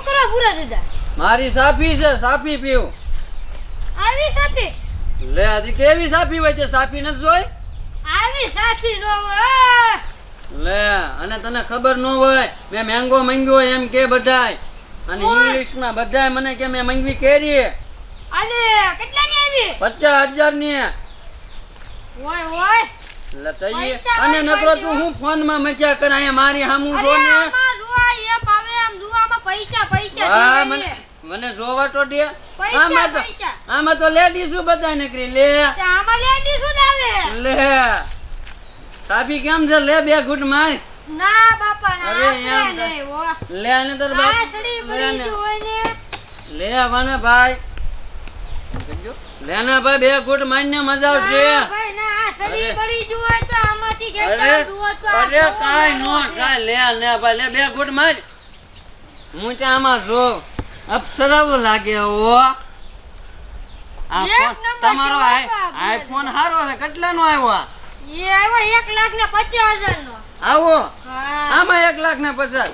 હું કરવા પૂરા દાદા મારી સાફી છે સાફી પીવું. આવી સાફી? લે આજે કેવી સાફી હોય છે સાફી નથી જોઈ? આવી સાફી નો હોય. લે અને તને ખબર ન હોય મેં મેંગો મંગ્યો એમ કે બધાય. અને ઇંગ્લિશ ઇંગ્લિશમાં બધાય મને કે મેં મંગવી કેરી અને કેટલાની આવી? પચાસ હજારની ઓય ઓય લે તઈએ. અને નકરો તું હું. ફોનમાં મજા કરાય મારી હામું અરે જો ને આમાં જોવામાં પૈસા પૈસા હા મને મને જોવા તો દે. આમાં તો. આમાં તો લેડીઝ બધા નીકળી લે? આમાં આવે લે. તાપી કેમ છે? લે બે ઘૂટ માય ના બાપા ના અરે એમ લે ને બાપ. લે ને. ને આવવાને ભાઈ. લે ભાઈ બે ઘૂટ મારીને મજા આવશે ના ભાઈ ના આ સડી પડી જો તો આમાંથી અરે જુઓ તો અરે કાઈ નો. કાઈ લે લે ભાઈ લે બે ઘૂંટ માર. હું જો અપ્સરાઓ લાગે નંબર તમારો આઈફોન હારો છે કેટલાનો આવ્યો? એ આવ્યો એક લાખ ને પચાસ હજાર નો આવો આમાં એક લાખ ને પચાસ?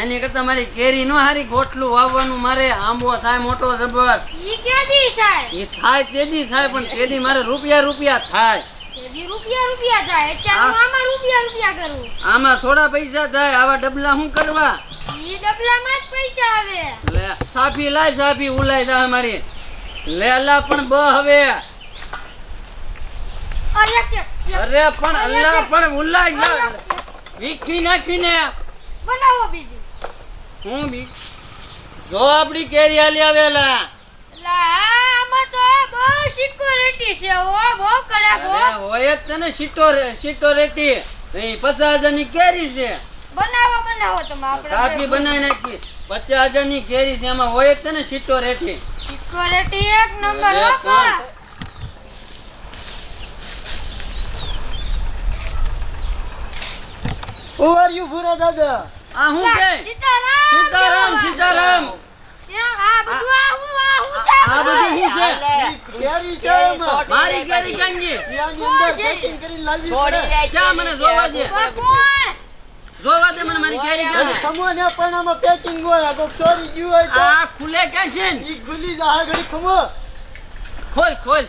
એની કરતા મારી કેરી નો હારી ગોટલું વાવવાનું મારે આંબો થાય મોટો જબર. ઈ ક્યાંથી થાય? તેદી થાય પણ તેદી મારે રૂપિયા રૂપિયા થાય. રૂપિયા રૂપિયા થાય? આમાં રૂપિયા રૂપિયા કરું? આમાં થોડા પૈસા થાય આવા ડબલા શું કરવા? ઈ ડબલામાં જ પૈસા આવે. લે સાફી લાય સાફી ઉલાય જા મારી લે અલ્લા પણ બ હવે. આ એક એક એક. અરે પણ અલ્લા પણ ઉલાય જા વીખી નાખીને. બનાવો બીજું. હું બી. જો આપડી કેરી આલી આવેલા. આમાં તો બહુ સિક્યોરિટી છે ઓ બહુ કડક હો. હોય જ તને સીટો રે- સીટો રેટી એ પચાસ હજારની કેરી છે. બનાવો બનાવો તમે કાપી આપણે બનાવી નાખી પચાસ હજારની કેરી છે એમાં હોય જ તને સીટો રેટી રેઠી એક નંબર અરે હો કોણ પા. છે? Who are you, ભૂરા દાદા? આ હું કે સીતારામ સીતારામ સીતારામ. આ બધું આ હું આ હું છે? આ બધું શું છે? કેરી છે મારી કેરી અંદર કરીને પડે. ક્યાં મને જોવા દે? જોવા દે મને મારી કેરી ક્યાં ખમો ને પણ આમાં packing હોય. આ કોક ચોરી ગયું હોય તો આ ખુલે ક્યાં છે ને? ઈ ગુલી જા આ ખમો. ખોલ ખોલ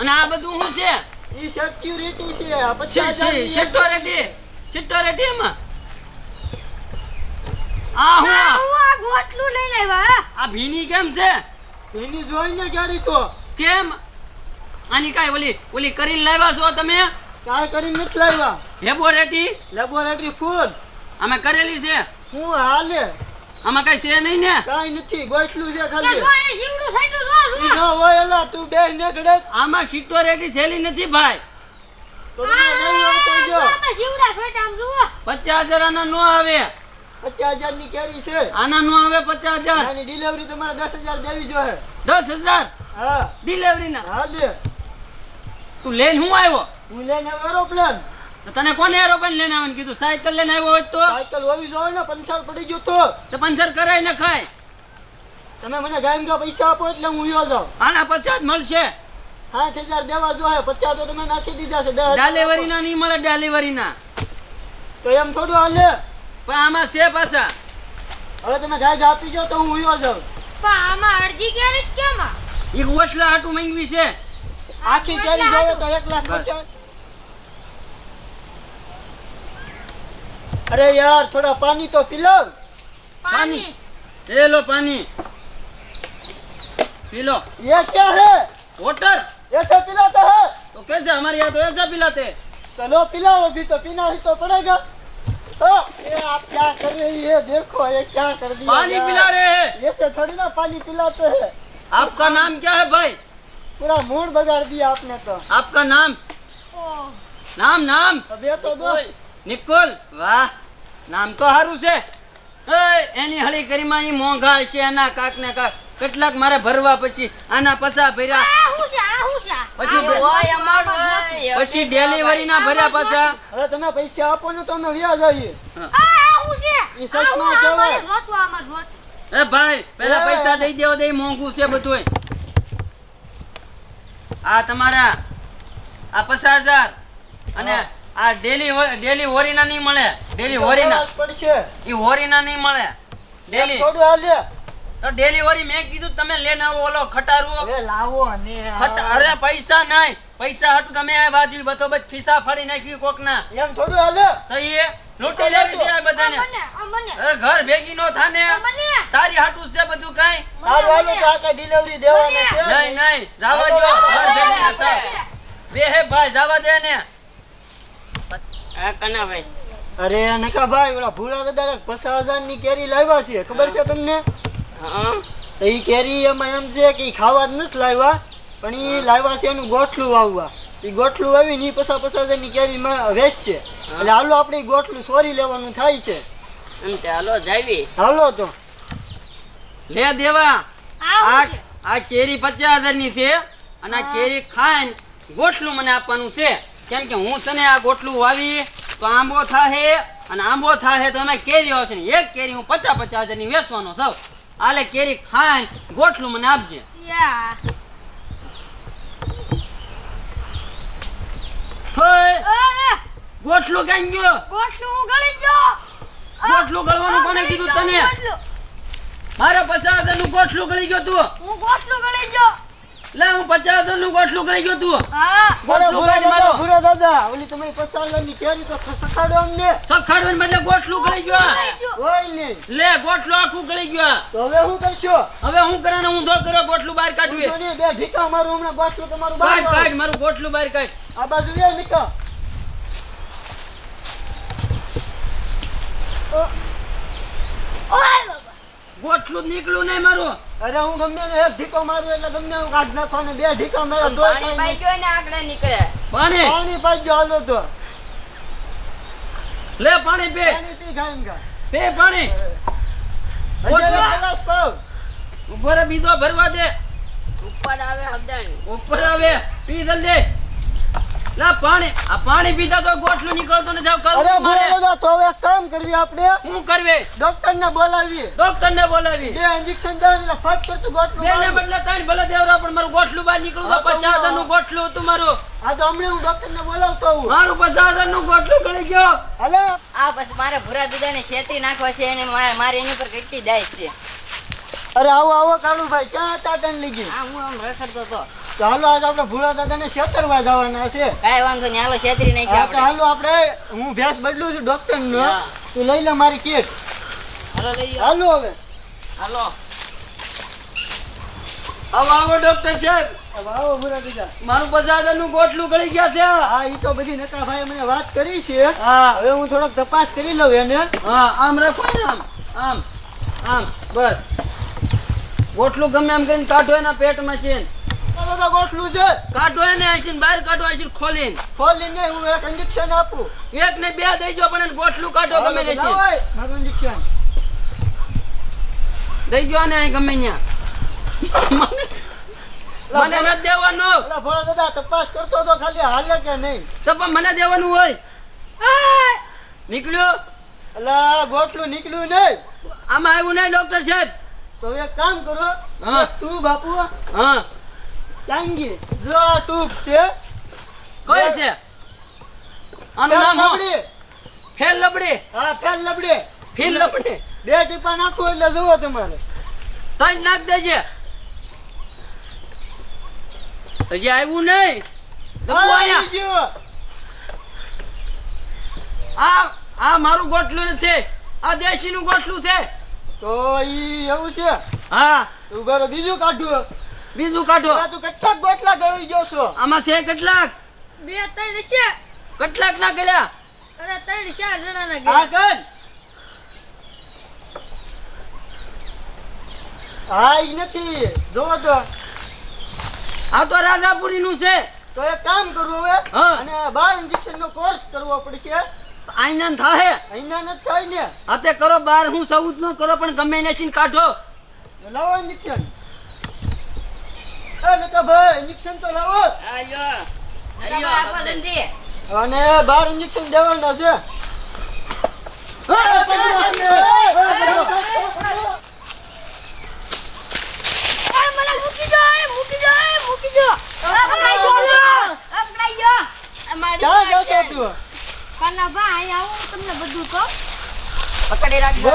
અને આ બધું શું છે ઈ security છે. આ પચાસ હજારની એક- સિટ્ટો રેટી સિટ્ટો રેટી એમાં આ હું આ આ? હું આ ગોટલું લઈને આવ્યા આ ભીની કેમ છે ભીની જોઈને ક્યારે તો કેમ આની કાંઈ ઓલી ઓલી કરીને લાવ્યા છો તમે કાંઈ કરીને નથી લાવ્યા લેબોરેટરી લેબોરેટરી ફૂલ અમે કરેલી છે? હું હાલે. આમાં કઈ છે નહીં ને? કઈ નથી ગોઠલું છે ખાલી. જીવડું સાઈડું ન હોય એલા તું બે ને આમાં સીટો રેડી થેલી નથી ભાઈ. તો તમે નહીં હોય તો જો. જીવડા આમ જુઓ. હજાર આના નો આવે. પચાસ હજારની કેરી છે. આના નો આવે પચાસ હજાર. આની ડિલિવરી તમારે દસ હજાર દેવી જોઈએ દસ હજાર? હા. ડિલિવરી ના. હા દે તું લઈને હું આવ્યો? હું લઈને એરોપ્લેન તો તને કોને એરોપ્લેન લઈને આવવાનું? કીધું સાયકલ લઈને આવ્યો હોય તો? સાયકલ હોવી જોઈએ ને પંચર પડી ગયો તો. તો પંચર કરાય ને ખાય. તમે મને ગાયમ ગા પૈસા આપો એટલે હું ઉયો જાઉં. આના પચાસ મળશે. સાઠ હજાર દેવા જોઈએ પચાસ તો તમે નાખી દીધા છે ડિલિવરી ના નહીં મળે ડિલિવરી ના તો એમ થોડું હાલે. પણ આમાં છે પાછા. હવે તમે ગાય આપી જો તો હું ઉયો જાઉં. પણ આમાં અડધી ક્યારે કેમાં એક ઓટલા આટું માંગવી છે. આખી કેરી જોવે તો એક લાખ. પચાસ. अरे यार थोड़ा पानी तो पिलो। पानी? ये लो पानी। पिलो। ये क्या है? वाटर ऐसे पिलाता है? तो कैसे? हमारे यहाँ तो ऐसा पिलाते। चलो पिलाओ अभी तो पीना ही तो पड़ेगा। तो ये आप क्या कर रही है? देखो ये क्या कर दिया पानी पिला रहे हैं। ऐसे थोड़ी ना पानी पिलाते हैं। आपका नाम क्या है भाई? पूरा मूड बगाड़ दिया आपने तो। आपका नाम? नाम नाम। अभी तो दो। निकुल। वाह। નામ તો સારું છે. એ, એની હળી કરીમાં એ મોંઘા છે એના કાક ને કાક. કેટલાક મારે ભરવા પછી આના પસા ભર્યા. આ હું છે આ હું છે? પછી. પછી ડેલિવરી ના ભર્યા પાછા. હવે તમે પૈસા આપો ને તો અમે વ્યાજ આવીએ સસમાં. એ ભાઈ પેલા પૈસા દઈ દેવો દે મોંઘું છે બધું આ તમારા આ પચાસ હજાર. અને આ ડેલી ડેલી નહીં મળે. ડેલી હોરીના પડશે. ઈ હોરીના નહીં મળે. ડેલી. થોડું હાલે. તો ડિલિવરી મેં કીધું તમે લઈને આવો ઓલો ખટારો હવે લાવો ને અરે પૈસા નહીં. પૈસા હાટુ તમે આ બાજુ બધો બધ ખિસ્સા ફાડી નાખ્યું કોકના. એમ થોડું હાલે. તો એ લૂંટી લેવી છે આ આ બધાને. મને આ મને અરે ઘર ભેગી નો થાને. તારી હાટું છે બધું કાઈ? હારું હાલો તો આ ડિલિવરી દેવાના છે. નહીં નહીં. રાવા જો ઘર ભેગી ન થાય. બે હે ભાઈ જવા દે ને કના કનાભાઈ. અરે નકા ભાઈ ઓલા ભૂલા દાદા પચાસ હજારની કેરી લાવ્યા છે ખબર છે તમને? હા. તો ઈ કેરી એમાં એમ છે કે ખાવા જ નથી લાવ્યા પણ એ લાવ્યા છે એનું ગોઠલું વાવવા. એ ગોઠલું વાવીને એ પચાસ પચાસ હજારની કેરી માં વેચશે. એટલે હાલો આપણે ગોઠલું સોરી લેવાનું થાય છે. હાલો જાવી. હાલો તો. લે દેવા આ આ કેરી પચાસ હજારની છે અને આ કેરી ખાઈને ગોઠલું મને આપવાનું છે. કેમ કે હું તને આ ગોઠલું વાવી તો આંબો થાહે અને આંબો થાહે તો એમાં કેરી આવશે ને એક કેરી હું પચાસ પચાસ હજારની વેચવાનો થઉં. આલે કેરી ખાઈને ગોઠલું મને આપજે. ગોઠલું ક્યાં ગયો? ગોઠલું ગળી ગયો. ગોઠલું ગળવાનું કોને કીધું તને? મારા પચાસ હજારનું ગોઠલું ગળી ગયો તું. હું ગોઠલું ગળી ગયો. લે હું પચાસનું ગોઠલું ગળી ગયો તું. હા. ભૂરા દાદા મારો ભૂરા દાદા ઓલી તમે પચાસની કેરી તો સખાડો અમને. સખાડવાને બદલે ગોઠલું ગળી ગયો. હોય નહીં લે ગોઠલું આખું ગળી ગયો. તો હવે હું કરશો? હવે હું કરવાનો હું ધો કરો ગોઠલું બહાર કાઢવી બે ઢીકા મારું હમણાં ગોઠલું તમારું બહાર કાઢ મારું ગોઠલું બહાર કાઢ. આ બાજુ લે નિકા ઓય બાબા ગોઠલું નીકળું નહીં મારું. અરે હું ગમે ને એક ઢીકો મારું એટલે ગમે હું કાઢ નાખો ને બે ઢીકા મારો તોય પાણી ગયો ને આગળ નીકળે. પાણી? પાણી પાજો હાલો તો. લે પાણી પી. પાણી પી ખાય એમ કા. પી પાણી. ગ્લાસ પાવ. ઉપર બીજો ભરવા દે. ઉપર આવે હબદાણ ઉપર આવે. પી જલ્દી. લે પાણી આ પાણી પીતા તો ગોઠલું નીકળતો નથી. અરે તો હવે કામ કરવી આપણે. શું કરવે? ડોક્ટર ને બોલાવીએ. ડોક્ટર ને બોલાવી બે ઇન્જેક્શન દે એટલે ફટ કરતું ગોઠલું બે ને બદલે ત્રણ ભલે દેવરા પણ મારું ગોઠલું બહાર નીકળું તો હા, તો પચાસ હજારનું ગોઠલું હતું મારું. આ તો હમણાં હું ડોક્ટર ને બોલાવતો હું મારું પચાસ હજારનું ગોઠલું ગળી ગયો. હાલો? આ પછી મારે ભૂરા દાદાને છેતરી નાખવા છે અને મારે મારે એની પર કેટલી જાય છે. અરે આવો આવો કાળુભાઈ ક્યાં હતા ટન લીધી? ગઈ હું આમ રખડતો તો હાલો આજ આપણે ભૂલા દાદાને છેતરવા જવાના છે. કાઈ વાંધો નહીં હાલો છેતરી નાખીએ આપણે. હાલો આપણે હું ભેંસ બદલું છું ડોક્ટર નો તું લઈ લે મારી કીટ હાલો લઈ. હાલો હવે. હાલો. આવો આવો ડોક્ટર સાહેબ. આવો ભૂરા દાદા. મારું બજાદાનું ગોટલું ગોઠલું ગળી ગયા છે. હા ઈ તો બધી નકા ભાઈ મને વાત કરી છે. હા. હવે હું થોડોક તપાસ કરી લઉં એને. હા આમ રાખો ને આમ. આમ આમ બસ. ગોટલું ગમે એમ કરીને કાઢો એના પેટમાં છે દાદા ગોઠલું છે. કાઢો એને આઈસીને બહાર કાઢો આઈસીને ખોલીને. ખોલીને હું એક ઇન્જેક્શન આપું. એક ને બે દેજો પણ એને ગોઠલું કાઢો ગમે તે છે. મારું ઇન્જેક્શન દેજો ને અહીં ગમે ત્યાં. મને મને નથી દેવાનું. ભોળા દાદા તપાસ કરતો તો ખાલી હાલે કે નહીં? તો મને દેવાનું હોય. નીકળ્યો? અલા ગોઠલું નીકળ્યું નહીં. આમાં આવ્યું નહીં ડોક્ટર સાહેબ. તો એક કામ કરો. હા. તું બાપુ હા. ચાંગી જો ટ્યુબ છે. કઈ છે? આનું નામ હું ફેલ લબડી? હા ફેલ લબડી. ફીલ લબડી? બે ટીપા નાખો એટલે જુઓ તમારે. ત્રણ નાખ દેજે. હજી આવ્યું નહીં? અહીંયા. ગયું. આ આ મારું ગોટલું નથી. આ દેશી નું ગોટલું છે. તો ઈ એવું છે? હા. તું બરો બીજું કાઢું. બીજું કાઢો. તું કેટલાક ગોટલા ગળી ગયો છો. આમાં છે કેટલાક? બે ત્રણ છે. કેટલાક ના ગળ્યા? અરે ત્રણ ચાર જણા ના ગયા આગળ હા ઈ નથી. જોવો તો આ તો રાજાપુરી નું છે. તો એક કામ કરવું હવે. હા. અને બાર ઇન્જેક્શન નો કોર્સ કરવો પડશે. આઈના થાય આઈના ન થાય ને. હાથે કરો બાર હું સૌદ નો કરો પણ ગમે ને છીન કાઢો. લાવો ઇન્જેક્શન એ નકા ઇન્જેક્શન તો લાવો. આ લ્યો. આપો જલ્દી. અને બાર ઇન્જેક્શન દેવાના છે. એ, પકડો રાખજો.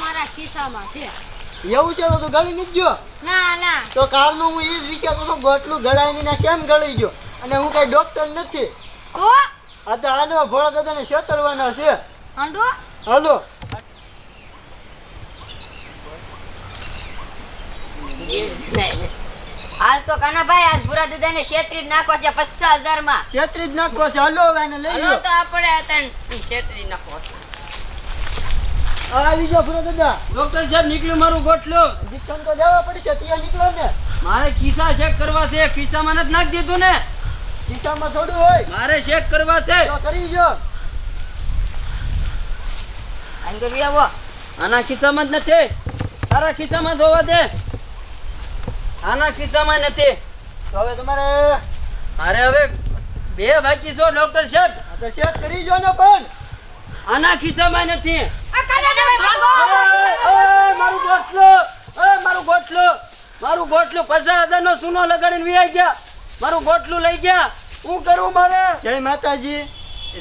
મારા ખિસ્સામાં છે. એવું છે તો તું ગળી નહીં ગયો? ના ના. તો કાલનું હું એ જ વિચારતો હતો ગોટલું ગળાય નહીં કેમ ગળી ગયો? અને હું કઈ ડોક્ટર નથી. તો? આ તો આનો ભોળા દાદાને છેતરવાના છે. હાંડો? હાલો. આજ તો કાનાભાઈ આજ ભૂરા દાદાને છેતરી જ નાખવા છે પચાસ હજારમાં છેત્રી જ નાખવો છે. હાલો હવે લઈ લો તો આપણે હતા નાખવા નાખો. આવી ગયો ભૂરા દાદા. ડોક્ટર સાહેબ નીકળ્યું મારું ગોઠલું ઇન્જેક્શન તો દેવા પડશે ત્યાં નીકળો ને. મારે ખિસ્સા ચેક કરવા છે ખિસ્સામાં નથી નાખી દીધું ને. ખિસ્સામાં થોડું હોય. મારે ચેક કરવા છે. તો કરી જો. આમ કરી આવો. આના ખિસ્સામાં જ નથી. તારા ખિસ્સામાં જોવા દે. આના ખિસ્સામાં નથી. તો હવે તમારે મારે હવે બે બાકી છો ડોક્ટર સાહેબ. આ તો ચેક કરી જો ને પણ. આના ખિસ્સામાં નથી. મારું ગોઠલો મારું ગોઠલું મારું ગોઠલું પચાસ હજાર નો લગાડીને વિયાઈ મારું ગોઠલું લઈ ગયા હું કરું મારે જય માતાજી,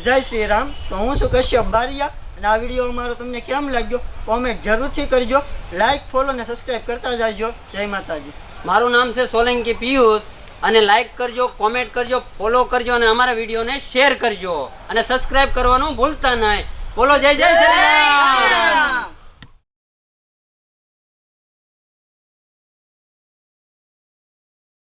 જય શ્રી રામ તો હું શું કશ્યપ બારિયા અને આ વીડિયો મારો તમને કેમ લાગ્યો? કોમેન્ટ જરૂરથી કરજો. લાઈક ફોલો અને સબસ્ક્રાઇબ કરતા જાજો. જય માતાજી. મારું નામ છે સોલંકી પિયુષ અને લાઈક કરજો કોમેન્ટ કરજો ફોલો કરજો અને અમારા વિડીયોને શેર કરજો. અને સબસ્ક્રાઇબ કરવાનું ભૂલતા નહીં. બોલો જય જય